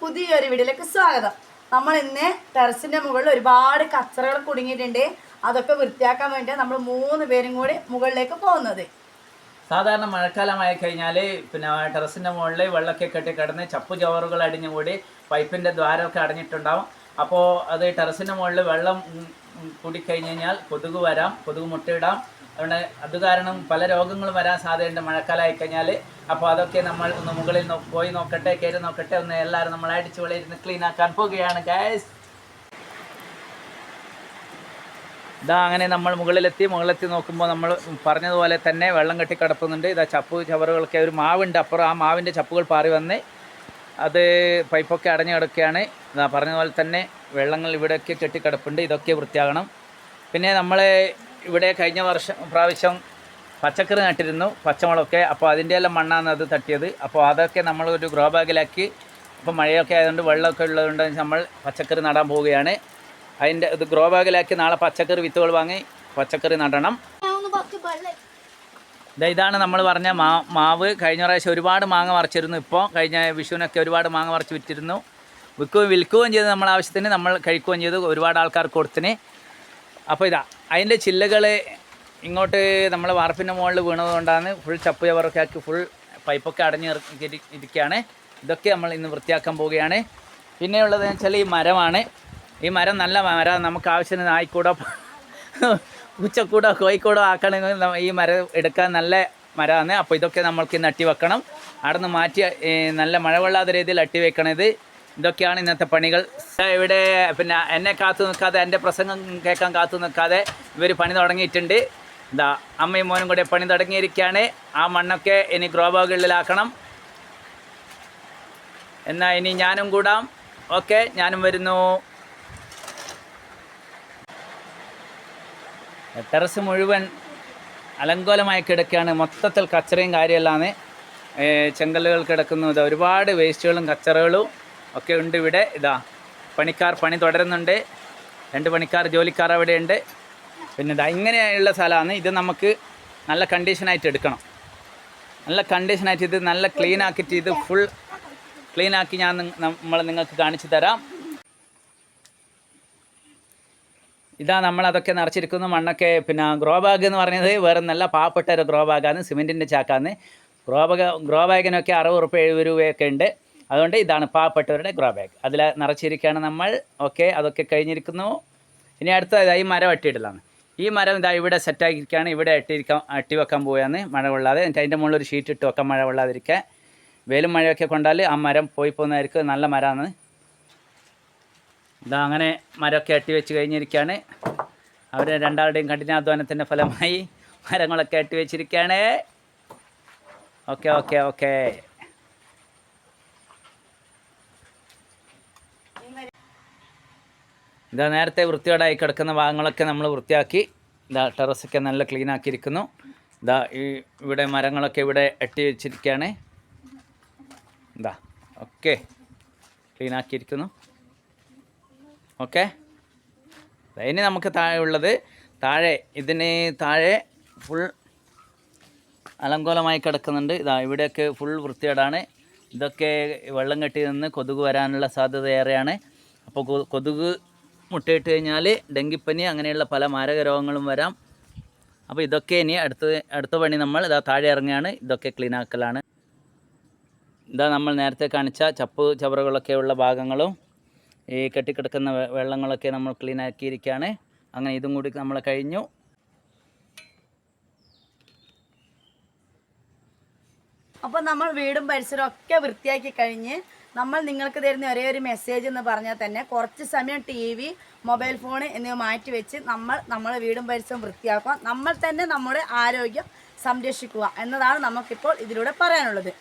പുതിയൊരു വീഡിയോയിലേക്ക് സ്വാഗതം. നമ്മൾ ഇന്ന് ടെറസിന്റെ മുകളിൽ ഒരുപാട് കച്ചറകൾ കുടുങ്ങിയിട്ടുണ്ട്. അതൊക്കെ വൃത്തിയാക്കാൻ വേണ്ടി നമ്മൾ മൂന്ന് പേരും കൂടി മുകളിലേക്ക് പോകുന്നത്. സാധാരണ മഴക്കാലമായി കഴിഞ്ഞാൽ പിന്നെ ടെറസിന്റെ മുകളിൽ വെള്ളമൊക്കെ കെട്ടി കിടന്ന് ചപ്പു ചവറുകൾ അടിഞ്ഞുകൂടി പൈപ്പിന്റെ ദ്വാരമൊക്കെ അടഞ്ഞിട്ടുണ്ടാവും. അപ്പോൾ അത് ടെറസിന്റെ മുകളിൽ വെള്ളം കൂടി കഴിഞ്ഞു കൂടിക്കഴിഞ്ഞ് കഴിഞ്ഞാൽ കൊതുക് വരാം കൊതുക് മുട്ടയിടാം. അതുകൊണ്ട് അത് കാരണം പല രോഗങ്ങളും വരാൻ സാധ്യതയുണ്ട്. മഴക്കാലമായി കഴിഞ്ഞാൽ അപ്പോൾ അതൊക്കെ നമ്മൾ ഒന്ന് മുകളിൽ പോയി നോക്കട്ടെ കയറി നോക്കട്ടെ ഒന്ന് എല്ലാവരും നമ്മൾ അടിച്ചു വെളിയിരുന്ന് ക്ലീൻ ആക്കാൻ പോവുകയാണ് ഗൈസ് ഇതാ അങ്ങനെ നമ്മൾ മുകളിലെത്തി. മുകളിലെത്തി നോക്കുമ്പോൾ നമ്മൾ പറഞ്ഞതുപോലെ തന്നെ വെള്ളം കെട്ടി കിടക്കുന്നുണ്ട് ഇതാ ചപ്പ് ചവറുകളൊക്കെ ഒരു മാവുണ്ട് അപ്പുറം. ആ മാവിന്റെ ചപ്പുകൾ പാറി വന്ന് അത് പൈപ്പൊക്കെ അടഞ്ഞു കിടക്കുകയാണ്. ഇതാ പറഞ്ഞതുപോലെ തന്നെ വെള്ളങ്ങൾ ഇവിടെയൊക്കെ കെട്ടിക്കിടപ്പുണ്ട്. ഇതൊക്കെ വൃത്തിയാകണം. പിന്നെ നമ്മൾ ഇവിടെ കഴിഞ്ഞ വർഷം പ്രാവശ്യം പച്ചക്കറി നട്ടിരുന്നു പച്ചമുളകൊക്കെ. അപ്പോൾ അതിന്റെ എല്ലാം മണ്ണാണ് അത് തട്ടിയത്. അപ്പോൾ അതൊക്കെ നമ്മൾ ഒരു ഗ്രോ ബാഗിലാക്കി ഇപ്പോൾ മഴയൊക്കെ ആയതുകൊണ്ട് വെള്ളമൊക്കെ ഉള്ളതുകൊണ്ട് നമ്മൾ പച്ചക്കറി നടാൻ പോവുകയാണ്. അതിന്റെ ഇത് ഗ്രോ ബാഗിലാക്കി നാളെ പച്ചക്കറി വിത്തുകൾ വാങ്ങി പച്ചക്കറി നടണം. ഇതാണ് നമ്മൾ പറഞ്ഞ മാ മാവ്. കഴിഞ്ഞ പ്രാവശ്യം ഒരുപാട് മാങ്ങ മറിച്ചിരുന്നു ഇപ്പോൾ കഴിഞ്ഞ വിഷുവിനൊക്കെ ഒരുപാട് മാങ്ങ മറിച്ച് വിറ്റിരുന്നു. വിൽക്കുകയും വിൽക്കുകയും ചെയ്ത് നമ്മൾ ആവശ്യത്തിന് നമ്മൾ കഴിക്കുകയും ചെയ്തു. ഒരുപാട് ആൾക്കാർക്ക് കൊടുത്തിന്. അപ്പോൾ ഇതാ അതിന്റെ ചില്ലകൾ ഇങ്ങോട്ട് നമ്മൾ വാർപ്പിന്റെ മുകളിൽ വീണതുകൊണ്ടാണ് ഫുൾ ചപ്പ് ചവറൊക്കെ ഫുൾ പൈപ്പൊക്കെ അടഞ്ഞ് ഇരിക്കുകയാണ് ഇതൊക്കെ നമ്മൾ ഇന്ന് വൃത്തിയാക്കാൻ പോവുകയാണ്. പിന്നെയുള്ളത് വെച്ചാൽ ഈ മരമാണ്. ഈ മരം നല്ല മരം നമുക്ക് ആവശ്യത്തിന് നായ്ക്കൂടോ ഉച്ചക്കൂടോ കോയിക്കൂടോ ആക്കണമെങ്കിൽ ഈ മരം എടുക്കാൻ നല്ല മരമാണ്. അപ്പോൾ ഇതൊക്കെ നമ്മൾക്ക് നട്ടി വെക്കണം. അവിടെ നിന്ന് മാറ്റി നല്ല മഴ കൊള്ളാത്ത രീതിയിൽ അട്ടി വെക്കണത്. ഇതൊക്കെയാണ് ഇന്നത്തെ പണികൾ. ഇവിടെ പിന്നെ എന്നെ കാത്തു നിൽക്കാതെ എന്റെ പ്രസംഗം കേൾക്കാൻ കാത്തു നിൽക്കാതെ ഇവർ പണി തുടങ്ങിയിട്ടുണ്ട്. എന്താ അമ്മയും മോനും കൂടെ പണി തുടങ്ങിയിരിക്കുകയാണ്. ആ മണ്ണൊക്കെ ഇനി ഗ്രോ ബാഗുകളിലാക്കണം. എന്നാൽ ഇനി ഞാനും കൂടാം. ഓക്കെ ഞാനും വരുന്നു. ടെറസ് മുഴുവൻ അലങ്കോലമായി കിടക്കുകയാണ്. മൊത്തത്തിൽ കച്ചറയും കാര്യമല്ലാന്ന് ചെങ്കല്ലുകൾ കിടക്കുന്നു. ഒരുപാട് വേസ്റ്റുകളും കച്ചറകളും ഒക്കെ ഉണ്ട് ഇവിടെ. ഇതാ പണിക്കാർ പണി തുടരുന്നുണ്ട്. രണ്ട് പണിക്കാർ ജോലിക്കാർ അവിടെയുണ്ട്. പിന്നെ ഇതാ ഇങ്ങനെയുള്ള സ്ഥലമാണ്. ഇത് നമുക്ക് നല്ല കണ്ടീഷനായിട്ട് എടുക്കണം. നല്ല കണ്ടീഷനായിട്ട് ഇത് നല്ല ക്ലീൻ ആക്കിയിട്ട് ഇത് ഫുൾ ക്ലീൻ ആക്കി ഞാൻ നമ്മൾ നിങ്ങൾക്ക് കാണിച്ചു തരാം. ഇതാ നമ്മൾ അതൊക്കെ നിറച്ചിരിക്കുന്ന. മണ്ണൊക്കെ പിന്നെ ഗ്രോ ബാഗ് എന്ന് പറയുന്നത് വേറെ നല്ല പാവപ്പെട്ട ഒരു ഗ്രോ ബാഗാണ് സിമെന്റിന്റെ ചാക്കാന്ന് ഗ്രോ ബാഗ് ഗ്രോ ബാഗിനൊക്കെ അറുപത് റുപ്യ എഴുപത് രൂപയൊക്കെ ഉണ്ട്. അതുകൊണ്ട് ഇതാണ് പാവപ്പെട്ടവരുടെ ഗ്രോ ബാഗ്. അതിൽ നിറച്ചിരിക്കുകയാണ് നമ്മൾ. ഓക്കെ അതൊക്കെ കഴിഞ്ഞിരിക്കുന്നു. ഇനി അടുത്ത ഈ മരം വെട്ടിയിടലാണ്. ഈ മരം ഇതാ ഇവിടെ സെറ്റാക്കിയിരിക്കുകയാണ്. ഇവിടെ ഇട്ടിരിക്കാൻ അട്ടി വെക്കാൻ പോവുകയാണ്. മഴ കൊള്ളാതെ. എന്നിട്ട് അതിന്റെ മുകളിൽ ഒരു ഷീറ്റ് ഇട്ട് വെക്കാൻ മഴ കൊള്ളാതിരിക്കുക വെയിലും മഴയൊക്കെ കൊണ്ടാൽ ആ മരം പോയി പോകുന്നതായിരിക്കും. നല്ല മരമാണ്. ഇതാ അങ്ങനെ മരമൊക്കെ അട്ടി വെച്ച് കഴിഞ്ഞിരിക്കുകയാണ്. അവർ രണ്ടാളുടെയും കഠിനാധ്വാനത്തിന്റെ ഫലമായി മരങ്ങളൊക്കെ അട്ടി വെച്ചിരിക്കുകയാണ്. Okay okay okay. ഇതാ നേരത്തെ വൃത്തിയോടായി കിടക്കുന്ന ഭാഗങ്ങളൊക്കെ നമ്മൾ വൃത്തിയാക്കി ഇതാ ടെറസൊക്കെ നല്ല ക്ലീൻ ആക്കിയിരിക്കുന്നു. ഇതാ ഈ ഇവിടെ മരങ്ങളൊക്കെ ഇവിടെ എട്ടി വെച്ചിരിക്കുകയാണ് ഇതാ ഓക്കെ ക്ലീൻ ആക്കിയിരിക്കുന്നു. ഓക്കെ? ഇനി നമുക്ക് താഴെ ഉള്ളത് താഴെ ഇതിന് താഴെ ഫുൾ അലങ്കോലമായി കിടക്കുന്നുണ്ട്. ഇതാ ഇവിടെയൊക്കെ ഫുൾ വൃത്തികേടാണ്. ഇതൊക്കെ വെള്ളം കെട്ടി നിന്ന് കൊതുക് വരാനുള്ള സാധ്യത ഏറെയാണ്. അപ്പോൾ കൊതുക് മുട്ടയിട്ട് കഴിഞ്ഞാൽ ഡെങ്കിപ്പനി അങ്ങനെയുള്ള പല മാരക രോഗങ്ങളും വരാം. അപ്പോൾ ഇതൊക്കെ ഇനി അടുത്ത അടുത്ത പണി നമ്മൾ ഇതാ താഴെ ഇറങ്ങിയാണ് ഇതൊക്കെ ക്ലീൻ ആക്കലാണ്. ഇതാ നമ്മൾ നേരത്തെ കാണിച്ച ചപ്പ് ചവറുകളൊക്കെ ഉള്ള ഭാഗങ്ങളും ഈ കെട്ടിക്കിടക്കുന്ന വെള്ളങ്ങളൊക്കെ നമ്മൾ ക്ലീൻ ആക്കിയിരിക്കുകയാണ്. അങ്ങനെ ഇതും കൂടി നമ്മൾ കഴിഞ്ഞു. അപ്പോൾ നമ്മൾ വീടും പരിസരവും ഒക്കെ വൃത്തിയാക്കി കഴിഞ്ഞ് നമ്മൾ നിങ്ങൾക്ക് തരുന്ന ഒരേ ഒരു മെസ്സേജ് എന്ന് പറഞ്ഞാൽ തന്നെ കുറച്ച് സമയം ടി വി മൊബൈൽ ഫോൺ എന്നിവ മാറ്റി വെച്ച് നമ്മൾ നമ്മളെ വീടും പരിസരവും വൃത്തിയാക്കുക. നമ്മൾ തന്നെ നമ്മുടെ ആരോഗ്യം സംരക്ഷിക്കുക എന്നതാണ് നമുക്കിപ്പോൾ ഇതിലൂടെ പറയാനുള്ളത്.